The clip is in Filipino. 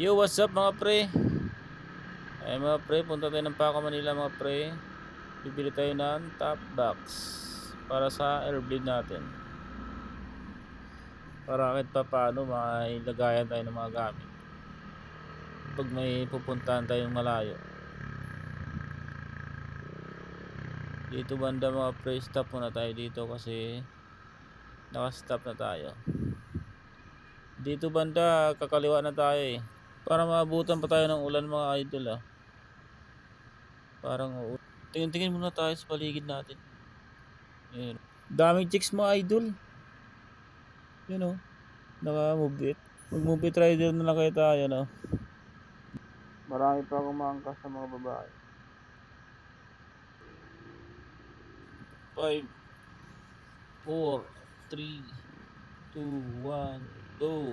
Yo, what's up mga pre? Ay mga pre, punta tayo ng Paco, Manila mga pre. Bibili tayo ng top box para sa airblade natin. Para kahit pa paano mailagayan tayo ng mga gamit. Pag may pupuntahan tayong malayo. Dito banda mga pre, stop muna tayo dito kasi naka-stop na tayo. Dito banda, kakaliwa na tayo eh. Para maabutan pa tayo ng ulan mga idol ah. Parang oo. Tingin-tingin muna tayo sa paligid natin. Ayan. Daming chicks mga idol. Yun oh. Naka-move it. Mag-move it rider na lang kayo tayo no. Marami pa akong maangkas sa mga babae. 5 4 3 2 1 go.